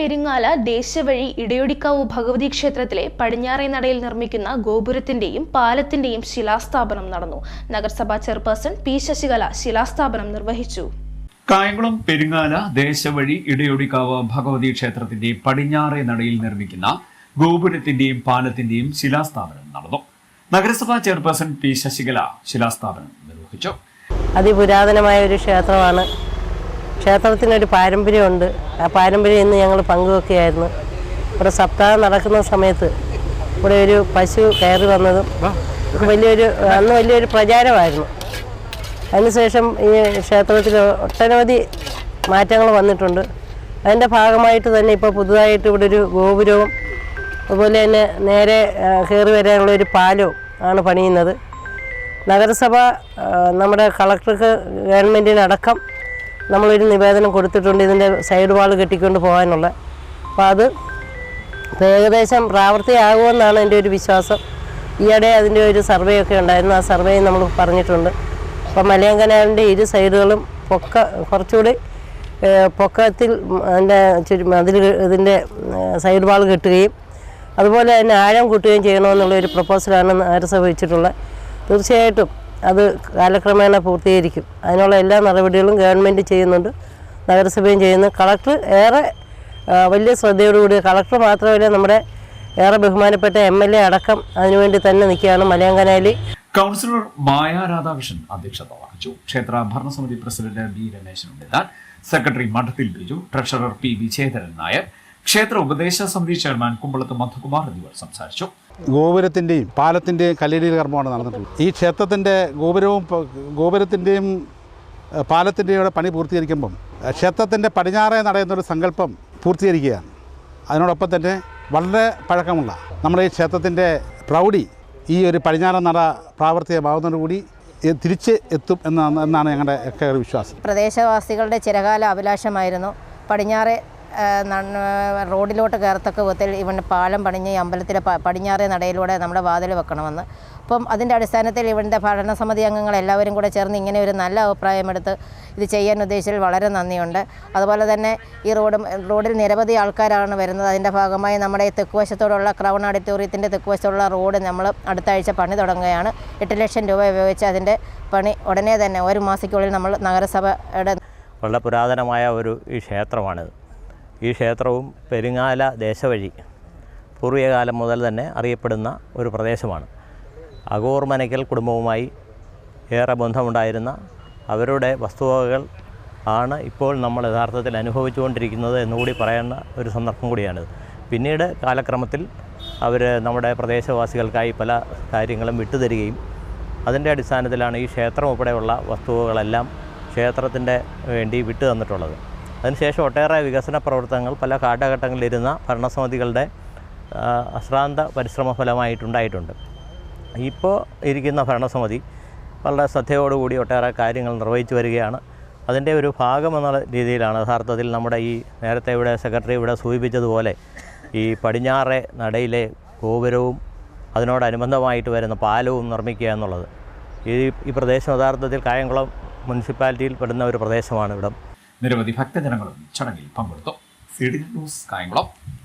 പെരിങ്ങാല ദേശവഴി ഇടയൊടിക്കാവ് ഭഗവതി ക്ഷേത്രത്തിലെ പടിഞ്ഞാറേ നടയിൽ നിർമ്മിക്കുന്ന ഗോപുരത്തിന്റെയും പാലത്തിന്റെയും ശിലാസ്ഥാപനം നടന്നു. നഗരസഭാ ചെയർപേഴ്സൺ പി ശശികല ശിലാസ്ഥാപനം നിർവഹിച്ചു. കായംകുളം പെരുങ്ങാല ദേശവഴി ഇടയൊടിക്കാവ് ഭഗവതി ക്ഷേത്രത്തിന്റെ പടിഞ്ഞാറേ നടയിൽ നിർമ്മിക്കുന്ന ഗോപുരത്തിന്റെയും പാലത്തിന്റെയും ശിലാസ്ഥാപനം നടന്നു. നഗരസഭാ ചെയർപേഴ്സൺ പി ശശികല ശിലാസ്ഥാപനം നിർവഹിച്ചു. അതിപുരാതനമായ ഒരു ക്ഷേത്രമാണ് ക്ഷേത്രത്തിനൊരു പാരമ്പര്യമുണ്ട്. ആ പാരമ്പര്യം ഇന്ന് ഞങ്ങൾ പങ്കുവെക്കുകയായിരുന്നു. ഇവിടെ സപ്താഹം നടക്കുന്ന സമയത്ത് ഇവിടെ ഒരു പശു കയറി വന്നതും വലിയൊരു അന്ന് വലിയൊരു പ്രചാരമായിരുന്നു. അതിനുശേഷം ഈ ക്ഷേത്രത്തിൽ ഒട്ടനവധി മാറ്റങ്ങൾ വന്നിട്ടുണ്ട്. അതിന്റെ ഭാഗമായിട്ട് തന്നെ ഇപ്പോൾ പുതുതായിട്ട് ഇവിടെ ഒരു ഗോപുരവും അതുപോലെ തന്നെ നേരെ കയറി വരാനുള്ള ഒരു പാലവും ആണ് പണിയുന്നത്. നഗരസഭ നമ്മുടെ കളക്ടർക്ക് ഗവൺമെന്റിനടക്കം നമ്മളൊരു നിവേദനം കൊടുത്തിട്ടുണ്ട് ഇതിന്റെ സൈഡ് വാൾ കെട്ടിക്കൊണ്ട് പോകാനുള്ള. അപ്പോൾ അത് ഏകദേശം പ്രാവർത്തിയാകുമെന്നാണ് എന്റെ ഒരു വിശ്വാസം. ഈയിടെ അതിന്റെ ഒരു സർവേ ഒക്കെ ഉണ്ടായിരുന്നു ആ സർവേയും നമ്മൾ പറഞ്ഞിട്ടുണ്ട്. അപ്പോൾ മലയം കനാലിന്റെ ഇരു സൈഡുകളും പൊക്ക കുറച്ചുകൂടി പൊക്കത്തിൽ അതിന്റെ ചുരു അതിൽ ഇതിന്റെ സൈഡ് വാൾ കെട്ടുകയും അതുപോലെ തന്നെ ആഴം കൂട്ടുകയും ചെയ്യണമെന്നുള്ള ഒരു പ്രപ്പോസലാണ് നഗരസഭ വെച്ചിട്ടുള്ളത്. തീർച്ചയായിട്ടും അത് കാലക്രമേണ പൂർത്തീകരിക്കും. അതിനുള്ള എല്ലാ നടപടികളും ഗവൺമെന്റ് ചെയ്യുന്നുണ്ട്. നഗരസഭയും ചെയ്യുന്നു. കളക്ടർ ഏറെ വലിയ ശ്രദ്ധയോടുകൂടി കളക്ടർ മാത്രമല്ല നമ്മുടെ ഏറെ ബഹുമാനപ്പെട്ട എം എൽ എ അടക്കം അതിനുവേണ്ടി തന്നെ നിൽക്കുകയാണ് മലയാങ്കനാലി. കൗൺസിലർ മായ രാധാകൃഷ്ണൻ അധ്യക്ഷത വഹിച്ചു. ക്ഷേത്ര ഭരണസമിതി president B Rameshan Unnithan secretary Madathil Biju treasurer P Vijetharan Nair ക്ഷേത്ര ഉപദേശ സമിതി ചെയർമാൻ കുമ്പളത്ത് മധുകുമാർ എന്നിവർ സംസാരിച്ചു. ഗോപുരത്തിന്റെയും പാലത്തിന്റെയും കല്ലിടീൽ കർമ്മമാണ് നടന്നിട്ടുള്ളത്. ഈ ക്ഷേത്രത്തിന്റെ ഗോപുരവും ഗോപുരത്തിന്റെയും പാലത്തിന്റെയും പണി പൂർത്തീകരിക്കുമ്പം ക്ഷേത്രത്തിന്റെ പടിഞ്ഞാറേ നടയുന്നൊരു സങ്കല്പം പൂർത്തീകരിക്കുകയാണ്. അതിനോടൊപ്പം തന്നെ വളരെ പഴക്കമുള്ള നമ്മുടെ ഈ ക്ഷേത്രത്തിന്റെ പ്രൗഢി ഈ ഒരു പടിഞ്ഞാറൻ നട പ്രാവർത്തികമാകുന്നതോടുകൂടി തിരിച്ച് എത്തും എന്നാണ് എന്നാണ് ഞങ്ങളുടെ ഒക്കെ വിശ്വാസം. പ്രദേശവാസികളുടെ ചിരകാല അഭിലാഷമായിരുന്നു. പടിഞ്ഞാറെ റോഡിലോട്ട് കയറത്തക്ക വിധത്തിൽ ഇവന്റെ പാലം പണിഞ്ഞ് അമ്പലത്തിലെ പടിഞ്ഞാറേ നടയിലൂടെ നമ്മുടെ വാതിൽ വെക്കണമെന്ന്. അപ്പം അതിന്റെ അടിസ്ഥാനത്തിൽ ഇവന്റെ ഭരണസമിതി അംഗങ്ങൾ എല്ലാവരും കൂടെ ചേർന്ന് ഇങ്ങനെ ഒരു നല്ല അഭിപ്രായമെടുത്ത് ഇത് ചെയ്യാൻ ഉദ്ദേശിച്ചതിൽ വളരെ നന്ദിയുണ്ട്. അതുപോലെ തന്നെ ഈ റോഡ് റോഡിൽ നിരവധി ആൾക്കാരാണ് വരുന്നത്. അതിന്റെ ഭാഗമായി നമ്മുടെ ഈ തെക്കുവശത്തോടുള്ള ക്രൗൺ ഓഡിറ്റോറിയത്തിന്റെ തെക്കുവശത്തുള്ള റോഡ് നമ്മൾ അടുത്ത ആഴ്ച പണി തുടങ്ങുകയാണ്. എട്ട് ലക്ഷം രൂപ ഉപയോഗിച്ച് അതിന്റെ പണി ഉടനെ തന്നെ ഒരു മാസത്തിനുള്ളിൽ നമ്മൾ നഗരസഭയുടെ വളരെ പുരാതനമായ ഒരു ഈ ക്ഷേത്രമാണിത്. ഈ ക്ഷേത്രവും പെരുങ്ങാല ദേശവഴി പൂർവികകാലം മുതൽ തന്നെ അറിയപ്പെടുന്ന ഒരു പ്രദേശമാണ്. അഗോർ മനയ്ക്കൽ കുടുംബവുമായി ഏറെ ബന്ധമുണ്ടായിരുന്ന അവരുടെ വസ്തുവകകൾ ആണ് ഇപ്പോൾ നമ്മൾ യഥാർത്ഥത്തിൽ അനുഭവിച്ചുകൊണ്ടിരിക്കുന്നത് എന്നുകൂടി പറയുന്ന ഒരു സന്ദർഭം കൂടിയാണിത്. പിന്നീട് കാലക്രമത്തിൽ അവർ നമ്മുടെ പ്രദേശവാസികൾക്കായി പല കാര്യങ്ങളും വിട്ടുതരികയും അതിന്റെ അടിസ്ഥാനത്തിലാണ് ഈ ക്ഷേത്രം ഉൾപ്പെടെയുള്ള വസ്തുവകളെല്ലാം ക്ഷേത്രത്തിന്റെ വേണ്ടി വിട്ടു തന്നിട്ടുള്ളത് അതിനുശേഷം ഒട്ടേറെ വികസന പ്രവർത്തനങ്ങൾ പല കാലഘട്ടങ്ങളിലിരുന്ന ഭരണസമിതികളുടെ അശ്രാന്ത പരിശ്രമ ഫലമായിട്ടുണ്ടായിട്ടുണ്ട്. ഇപ്പോൾ ഇരിക്കുന്ന ഭരണസമിതി വളരെ ശ്രദ്ധയോടുകൂടി ഒട്ടേറെ കാര്യങ്ങൾ നിർവഹിച്ചു വരികയാണ്. അതിന്റെ ഒരു ഭാഗം എന്നുള്ള രീതിയിലാണ് യഥാർത്ഥത്തിൽ നമ്മുടെ ഈ നേരത്തെ ഇവിടെ സെക്രട്ടറി ഇവിടെ സൂചിപ്പിച്ചതുപോലെ ഈ പടിഞ്ഞാറെ നടയിലെ ഗോപുരവും അതിനോടനുബന്ധമായിട്ട് വരുന്ന പാലവും നിർമ്മിക്കുക എന്നുള്ളത്. ഈ ഈ പ്രദേശം യഥാർത്ഥത്തിൽ കായംകുളം മുനിസിപ്പാലിറ്റിയിൽ പെടുന്ന ഒരു പ്രദേശമാണ് ഇവിടം. നിരവധി ഭക്തജനങ്ങളും ചടങ്ങിൽ പങ്കെടുത്തു. C D news. കായംകുളം.